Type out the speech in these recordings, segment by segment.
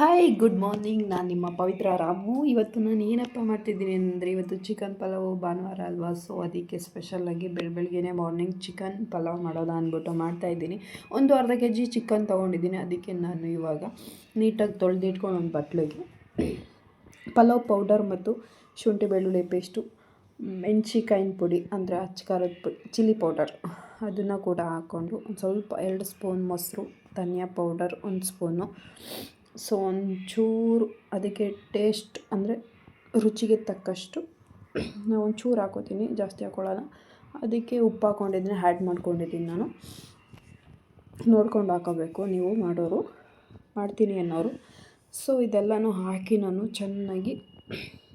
Hi good morning ನಾನು ನಿಮ್ಮ ಪವಿತ್ರ ರಾಮು. ಇವತ್ತು ನಾನು ಏನಪ್ಪ ಮಾಡ್ತಿದ್ದೀನಿ ಅಂದರೆ ಇವತ್ತು ಚಿಕನ್ ಪಲಾವು ಭಾನುವಾರ ಅಲ್ವಾ? ಸೊ ಅದಕ್ಕೆ ಸ್ಪೆಷಲಾಗಿ ಬೆಳ ಬೆಳಗ್ಗೆನೇ ಮಾರ್ನಿಂಗ್ ಚಿಕನ್ ಪಲಾವ್ ಮಾಡೋದ ಅಂದ್ಬಿಟ್ಟು ಮಾಡ್ತಾಯಿದ್ದೀನಿ ಒಂದು ಅರ್ಧ ಕೆ ಜಿ ಚಿಕನ್ ತೊಗೊಂಡಿದ್ದೀನಿ. ಅದಕ್ಕೆ ನಾನು ಇವಾಗ ನೀಟಾಗಿ ತೊಳೆದಿಟ್ಕೊಂಡು ಒಂದು ಬಟ್ಲಿಗೆ ಪಲಾವ್ ಪೌಡರ್ ಮತ್ತು ಶುಂಠಿ ಬೆಳ್ಳುಳ್ಳಿ ಪೇಸ್ಟು ಮೆಣಸಿಕಾಯಿನ ಪುಡಿ ಅಂದರೆ ಅಚ್ಚಕಾರದ ಪುಡಿ ಚಿಲ್ಲಿ ಪೌಡರ್ ಅದನ್ನು ಕೂಡ ಹಾಕ್ಕೊಂಡು ಒಂದು ಸ್ವಲ್ಪ ಎರಡು ಸ್ಪೂನ್ ಮೊಸರು, ಧನಿಯಾ ಪೌಡರ್ ಒಂದು ಸ್ಪೂನು ಸೊ ಒಂಚೂರು ಅದಕ್ಕೆ ಟೇಸ್ಟ್ ಅಂದರೆ ರುಚಿಗೆ ತಕ್ಕಷ್ಟು ನಾವು ಒಂಚೂರು ಹಾಕೋತೀನಿ, ಜಾಸ್ತಿ ಹಾಕ್ಕೊಳ್ಳೋಲ್ಲ ಅದಕ್ಕೆ ಉಪ್ಪು ಹಾಕ್ಕೊಂಡಿದ್ದೀನಿ ಆ್ಯಡ್ ಮಾಡ್ಕೊಂಡಿದ್ದೀನಿ ನಾನು. ನೋಡ್ಕೊಂಡು ಹಾಕೋಬೇಕು ನೀವು ಮಾಡೋರು, ಮಾಡ್ತೀನಿ ಅನ್ನೋರು. ಸೊ ಇದೆಲ್ಲನೂ ಹಾಕಿ ನಾನು ಚೆನ್ನಾಗಿ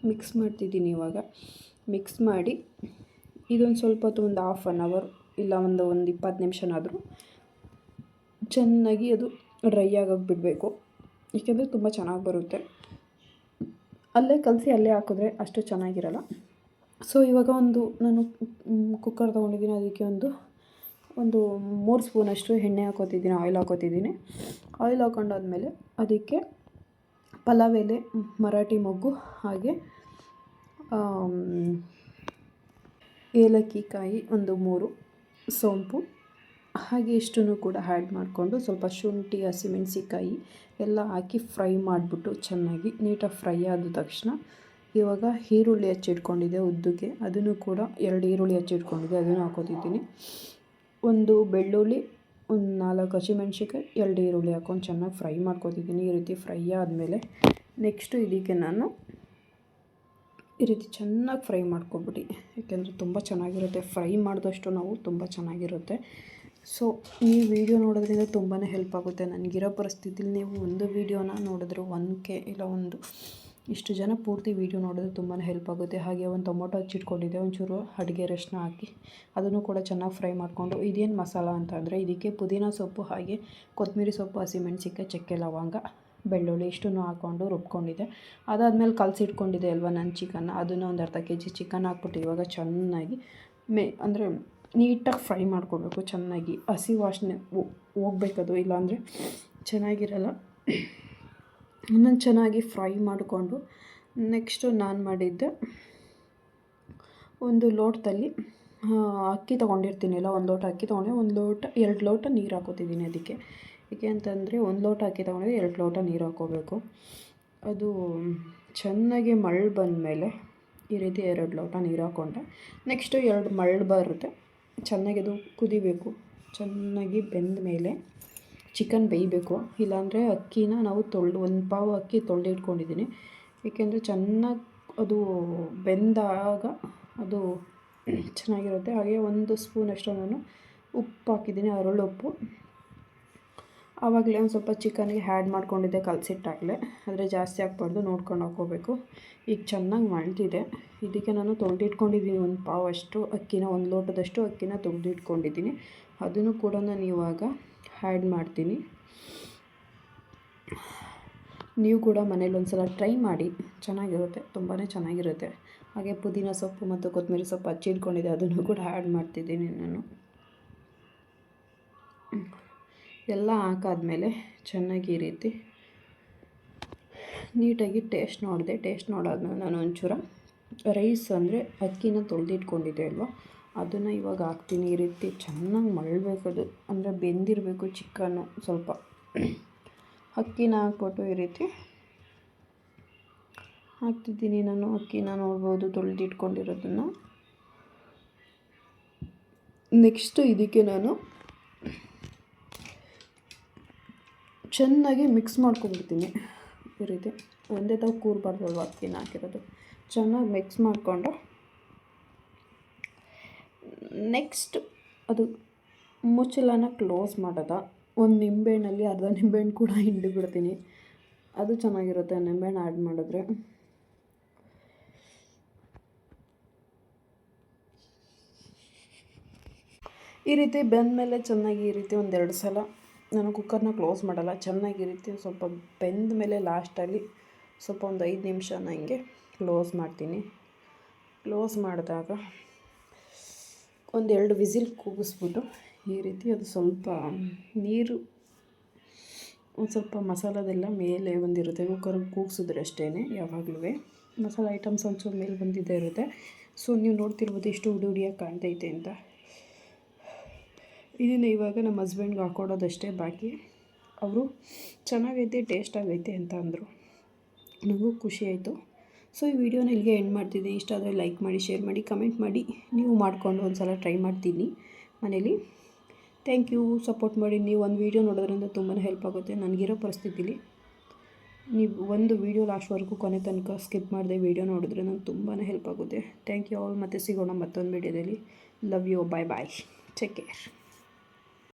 ಮಿಕ್ಸ್ ಮಾಡ್ತಿದ್ದೀನಿ ಇವಾಗ. ಮಿಕ್ಸ್ ಮಾಡಿ ಇದೊಂದು ಸ್ವಲ್ಪ ಹೊತ್ತು ಒಂದು ಹಾಫ್ ಆನ್ ಅವರ್ ಇಲ್ಲ ಒಂದು ಒಂದು ಇಪ್ಪತ್ತು ನಿಮಿಷನಾದರೂ ಚೆನ್ನಾಗಿ ಅದು ಡ್ರೈ ಆಗೋಗಿ ಬಿಡಬೇಕು ಏಕೆಂದರೆ ತುಂಬ ಚೆನ್ನಾಗಿ ಬರುತ್ತೆ. ಅಲ್ಲೇ ಕಲಸಿ ಅಲ್ಲೇ ಹಾಕಿದ್ರೆ ಅಷ್ಟು ಚೆನ್ನಾಗಿರಲ್ಲ. ಸೊ ಇವಾಗ ಒಂದು ನಾನು ಕುಕ್ಕರ್ ತೊಗೊಂಡಿದ್ದೀನಿ. ಅದಕ್ಕೆ ಒಂದು ಒಂದು ಮೂರು ಸ್ಪೂನಷ್ಟು ಎಣ್ಣೆ ಹಾಕೋತಿದ್ದೀನಿ ಆಯಿಲ್ ಹಾಕೋತಿದ್ದೀನಿ. ಆಯಿಲ್ ಹಾಕೊಂಡಾದ್ಮೇಲೆ ಅದಕ್ಕೆ ಪಲಾವ್ ಎಲೆ, ಮರಾಠಿ ಮೊಗ್ಗು, ಹಾಗೆ ಏಲಕ್ಕಿ ಕಾಯಿ ಒಂದು ಮೂರು ಸೋಂಪು. ಹಾಗೆ ಇಷ್ಟನ್ನು ಕೂಡ ಆ್ಯಡ್ ಮಾಡಿಕೊಂಡು ಸ್ವಲ್ಪ ಶುಂಠಿ ಹಸಿಮೆಣ್ಸಿಕಾಯಿ ಎಲ್ಲ ಹಾಕಿ ಫ್ರೈ ಮಾಡಿಬಿಟ್ಟು ಚೆನ್ನಾಗಿ ನೀಟಾಗಿ ಫ್ರೈ ಆದ ತಕ್ಷಣ ಇವಾಗ ಈರುಳ್ಳಿ ಹಚ್ಚಿಟ್ಕೊಂಡಿದ್ದೆ ಉದ್ದಕ್ಕೆ ಅದನ್ನು ಕೂಡ ಎರಡು ಈರುಳ್ಳಿ ಹಚ್ಚಿಟ್ಕೊಂಡಿದ್ದೆ ಅದನ್ನು ಹಾಕೋತಿದ್ದೀನಿ. ಒಂದು ಬೆಳ್ಳುಳ್ಳಿ, ಒಂದು ನಾಲ್ಕು ಹಸಿಮೆಣ್ಸಿಕಾಯಿ ಎರಡು ಈರುಳ್ಳಿ ಹಾಕೊಂಡು ಚೆನ್ನಾಗಿ ಫ್ರೈ ಮಾಡ್ಕೊತಿದ್ದೀನಿ. ಈ ರೀತಿ ಫ್ರೈ ಆದಮೇಲೆ ನೆಕ್ಸ್ಟು ಇದಕ್ಕೆ ನಾನು ಈ ರೀತಿ ಚೆನ್ನಾಗಿ ಫ್ರೈ ಮಾಡ್ಕೊಬಿಡಿ. ಯಾಕೆಂದರೆ ತುಂಬ ಚೆನ್ನಾಗಿರುತ್ತೆ. ಫ್ರೈ ಮಾಡಿದಷ್ಟು ನಾವು ತುಂಬ ಚೆನ್ನಾಗಿರುತ್ತೆ. ಸೊ ಈ ವಿಡಿಯೋ ನೋಡೋದ್ರಿಂದ ತುಂಬಾ ಹೆಲ್ಪ್ ಆಗುತ್ತೆ. ನನಗಿರೋ ಪರಿಸ್ಥಿತಿಲಿ ನೀವು ಒಂದು ವೀಡಿಯೋನ ನೋಡಿದ್ರೆ ಒನ್ ಕೆ ಇಲ್ಲ ಒಂದು, ಇಷ್ಟು ಜನ ಪೂರ್ತಿ ವೀಡಿಯೋ ನೋಡಿದ್ರೆ ತುಂಬಾ ಹೆಲ್ಪ್ ಆಗುತ್ತೆ. ಹಾಗೆ ಒಂದು ಟೊಮೊಟೊ ಹಚ್ಚಿಟ್ಕೊಂಡಿದ್ದೆ, ಒಂಚೂರು ಅಡುಗೆ ಅರಶಿನ ಹಾಕಿ, ಅದನ್ನು ಕೂಡ ಚೆನ್ನಾಗಿ ಫ್ರೈ ಮಾಡಿಕೊಂಡು, ಇದೇನು ಮಸಾಲ ಅಂತಂದರೆ ಇದಕ್ಕೆ ಪುದೀನ ಸೊಪ್ಪು ಹಾಗೆ ಕೊತ್ತಂಬರಿ ಸೊಪ್ಪು ಹಸಿಮೆಣ್ಸಿಕಾಯಿ ಚಕ್ಕೆ ಲವಂಗ, ಬೆಳ್ಳುಳ್ಳಿ ಇಷ್ಟನ್ನು ಹಾಕ್ಕೊಂಡು ರುಬ್ಕೊಂಡಿದ್ದೆ. ಅದಾದಮೇಲೆ ಕಲಸಿಟ್ಕೊಂಡಿದ್ದೆ ಅಲ್ವಾ ನನ್ನ ಚಿಕನ್ನ ಅದನ್ನು ಒಂದು ಅರ್ಧ ಕೆ ಜಿ ಚಿಕನ್ ಹಾಕ್ಬಿಟ್ಟು ಇವಾಗ ಚೆನ್ನಾಗಿ ಮೇ ಅಂದರೆ ನೀಟಾಗಿ ಫ್ರೈ ಮಾಡ್ಕೊಬೇಕು, ಚೆನ್ನಾಗಿ. ಹಸಿ ವಾಸನೆ ಹೋಗ್ಬೇಕದು, ಇಲ್ಲಾಂದರೆ ಚೆನ್ನಾಗಿರಲ್ಲ. ಇನ್ನೊಂದು ಚೆನ್ನಾಗಿ ಫ್ರೈ ಮಾಡಿಕೊಂಡು ನೆಕ್ಸ್ಟು ನಾನು ಮಾಡಿದ್ದೆ ಒಂದು ಲೋಟದಲ್ಲಿ ಅಕ್ಕಿ ತೊಗೊಂಡಿರ್ತೀನಲ್ಲ, ಒಂದು ಲೋಟ ಅಕ್ಕಿ ತೊಗೊಂಡೆ ಒಂದು ಲೋಟ, ಎರಡು ಲೋಟ ನೀರು ಹಾಕೋತಿದ್ದೀನಿ ಅದಕ್ಕೆ. ಏಕೆ ಅಂತಂದರೆ ಒಂದು ಲೋಟ ಅಕ್ಕಿ ತೊಗೊಂಡಿದ್ರೆ ಎರಡು ಲೋಟ ನೀರು ಹಾಕೋಬೇಕು. ಅದು ಚೆನ್ನಾಗಿ ಮಳ್ಳು ಬಂದಮೇಲೆ ಈ ರೀತಿ ಎರಡು ಲೋಟ ನೀರು ಹಾಕ್ಕೊಂಡೆ ನೆಕ್ಸ್ಟು ಎರಡು ಮಳ್ಳು ಬರುತ್ತೆ. ಚೆನ್ನಾಗಿ ಅದು ಕುದಿಬೇಕು. ಚೆನ್ನಾಗಿ ಬೆಂದ ಮೇಲೆ ಚಿಕನ್ ಬೇಯಬೇಕು. ಇಲ್ಲಾಂದರೆ ಅಕ್ಕಿನ ನಾವು ತೊಳೆದು, ಒಂದು ಪಾವು ಅಕ್ಕಿ ತೊಳೆದಿಟ್ಕೊಂಡಿದ್ದೀನಿ. ಏಕೆಂದರೆ ಚೆನ್ನಾಗಿ ಅದು ಬೆಂದಾಗ ಅದು ಚೆನ್ನಾಗಿರುತ್ತೆ. ಹಾಗೆ ಒಂದು ಸ್ಪೂನಷ್ಟು ನಾನು ಉಪ್ಪು ಹಾಕಿದ್ದೀನಿ ಉಪ್ಪು ಆವಾಗಲೇ ಒಂದು ಸ್ವಲ್ಪ ಚಿಕನ್ಗೆ ಹ್ಯಾಡ್ ಮಾಡ್ಕೊಂಡಿದ್ದೆ, ಕಲಸಿಟ್ಟಾಗಲೇ. ಆದರೆ ಜಾಸ್ತಿ ಹಾಕ್ಬಾರ್ದು ನೋಡ್ಕೊಂಡು ಹಾಕ್ಕೋಬೇಕು. ಈಗ ಚೆನ್ನಾಗಿ ಮಳ್ತಿದೆ ಇದಕ್ಕೆ ನಾನು ತೊಳೆದಿಟ್ಕೊಂಡಿದ್ದೀನಿ ಒಂದು ಪಾವಷ್ಟು ಅಕ್ಕಿನ ಒಂದು ಲೋಟದಷ್ಟು ಅಕ್ಕಿನ ತೊಳೆದಿಟ್ಕೊಂಡಿದ್ದೀನಿ. ಅದನ್ನು ಕೂಡ ನಾನು ಇವಾಗ ಹ್ಯಾಡ್ ಮಾಡ್ತೀನಿ. ನೀವು ಕೂಡ ಮನೇಲಿ ಒಂದು ಸಲ ಟ್ರೈ ಮಾಡಿ. ಚೆನ್ನಾಗಿರುತ್ತೆ ತುಂಬಾ ಚೆನ್ನಾಗಿರುತ್ತೆ. ಹಾಗೆ ಪುದೀನ ಸೊಪ್ಪು ಮತ್ತು ಕೊತ್ತಂಬರಿ ಸೊಪ್ಪು ಹಚ್ಚಿಟ್ಕೊಂಡಿದ್ದೆ ಅದನ್ನು ಕೂಡ ಆ್ಯಡ್ ಮಾಡ್ತಿದ್ದೀನಿ ನಾನು. ಎಲ್ಲ ಹಾಕಾದ್ಮೇಲೆ ಚೆನ್ನಾಗಿ ಈ ರೀತಿ ನೀಟಾಗಿ ಟೇಸ್ಟ್ ನೋಡಿದೆ. ಟೇಸ್ಟ್ ನೋಡಾದ್ಮೇಲೆ ನಾನು ಒಂಚೂರು ರೈಸ್ ಅಂದರೆ ಅಕ್ಕಿನ ತೊಳೆದಿಟ್ಕೊಂಡಿದ್ದೆ ಅಲ್ವಾ? ಅದನ್ನು ಇವಾಗ ಹಾಕ್ತೀನಿ. ಈ ರೀತಿ ಚೆನ್ನಾಗಿ ಮಳಬೇಕು ಅದು. ಅಂದರೆ ಬೆಂದಿರಬೇಕು ಚಿಕನ್ನು ಸ್ವಲ್ಪ. ಅಕ್ಕಿನ ಹಾಕ್ಬಿಟ್ಟು ಈ ರೀತಿ ಹಾಕ್ತಿದ್ದೀನಿ ನಾನು. ಅಕ್ಕಿನ ನೋಡ್ಬೋದು ತೊಳೆದಿಟ್ಕೊಂಡಿರೋದನ್ನು. ನೆಕ್ಸ್ಟು ಇದಕ್ಕೆ ನಾನು ಚೆನ್ನಾಗಿ ಮಿಕ್ಸ್ ಮಾಡ್ಕೊಂಡ್ಬಿಡ್ತೀನಿ. ಈ ರೀತಿ ಒಂದೇ ತಾವು ಕೂರಬಾರ್ದಲ್ವ ಅಕ್ಕಿನ ಹಾಕಿರೋದು. ಚೆನ್ನಾಗಿ ಮಿಕ್ಸ್ ಮಾಡಿಕೊಂಡು ನೆಕ್ಸ್ಟ್ ಅದು ಮುಚ್ಚಲನ ಕ್ಲೋಸ್ ಮಾಡೋದ. ಒಂದು ನಿಂಬೆಹಣ್ಣಲ್ಲಿ ಅರ್ಧ ನಿಂಬೆಹಣ್ಣು ಕೂಡ ಹಿಂಡಿ ಬಿಡ್ತೀನಿ. ಅದು ಚೆನ್ನಾಗಿರುತ್ತೆ, ನಿಂಬೆಹಣ್ಣು ಆ್ಯಡ್ ಮಾಡಿದ್ರೆ. ಈ ರೀತಿ ಬೆಂದಮೇಲೆ ಚೆನ್ನಾಗಿ ಈ ರೀತಿ ಒಂದೆರಡು ಸಲ ನಾನು ಕುಕ್ಕರ್ನ ಕ್ಲೋಸ್ ಮಾಡಲ್ಲ. ಚೆನ್ನಾಗಿ ರೀತಿ ಸ್ವಲ್ಪ ಬೆಂದ ಮೇಲೆ ಲಾಸ್ಟಲ್ಲಿ ಸ್ವಲ್ಪ ಒಂದು ಐದು ನಿಮಿಷ ನನಗೆ ಕ್ಲೋಸ್ ಮಾಡ್ತೀನಿ. ಕ್ಲೋಸ್ ಮಾಡಿದಾಗ ಒಂದೆರಡು ವಿಸಿಲ್ ಕೂಗಿಸ್ಬಿಟ್ಟು ಈ ರೀತಿ ಅದು ಸ್ವಲ್ಪ ನೀರು, ಒಂದು ಸ್ವಲ್ಪ ಮಸಾಲದೆಲ್ಲ ಮೇಲೆ ಬಂದಿರುತ್ತೆ. ಕುಕ್ಕರ್ ಕೂಗಿಸಿದ್ರೆ ಅಷ್ಟೇ ಯಾವಾಗಲೂ ಮಸಾಲೆ ಐಟಮ್ಸ್ ಒಂಚೂರು ಮೇಲೆ ಬಂದಿದ್ದೇ ಇರುತ್ತೆ. ಸೊ ನೀವು ನೋಡ್ತಿರ್ಬೋದು ಇಷ್ಟು ಹುಡಿ ಹುಡಿಯಾಗಿ ಕಾಣ್ತೈತೆ ಅಂತ. ಇದನ್ನು ಇವಾಗ ನಮ್ಮ ಹಸ್ಬೆಂಡ್ಗೆ ಹಾಕ್ಕೊಡೋದಷ್ಟೇ ಬಾಕಿ. ಅವರು ಚೆನ್ನಾಗೈತೆ ಟೇಸ್ಟ್ ಆಗೈತೆ ಅಂತ ಅಂದರು. ನನಗೂ ಖುಷಿ ಆಯಿತು. ಸೊ ಈ ವಿಡಿಯೋನ ಇಲ್ಲಿಗೆ ಎಂಡ್ ಮಾಡ್ತಿದ್ದೀನಿ. ಇಷ್ಟ ಆದರೆ ಲೈಕ್ ಮಾಡಿ ಶೇರ್ ಮಾಡಿ ಕಮೆಂಟ್ ಮಾಡಿ. ನೀವು ಮಾಡಿಕೊಂಡು ಒಂದು ಸಲ ಟ್ರೈ ಮಾಡ್ತೀನಿ ಮನೇಲಿ. ಥ್ಯಾಂಕ್ ಯು ಸಪೋರ್ಟ್ ಮಾಡಿ. ನೀವು ಒಂದು ವೀಡಿಯೋ ನೋಡೋದ್ರಿಂದ ತುಂಬಾ ಹೆಲ್ಪ್ ಆಗುತ್ತೆ. ನನಗಿರೋ ಪರಿಸ್ಥಿತಿಲಿ ನೀವು ಒಂದು ವೀಡಿಯೋ ಲಾಸ್ಟ್ವರೆಗೂ ಕೊನೆ ತನಕ ಸ್ಕಿಪ್ ಮಾಡಿದೆ ವೀಡಿಯೋ ನೋಡಿದ್ರೆ ನಂಗೆ ತುಂಬಾ ಹೆಲ್ಪ್ ಆಗುತ್ತೆ. ಥ್ಯಾಂಕ್ ಯು ಆಲ್ ಮತ್ತೆ ಸಿಗೋಣ ಮತ್ತೊಂದು ವೀಡಿಯೋದಲ್ಲಿ love you bye bye take care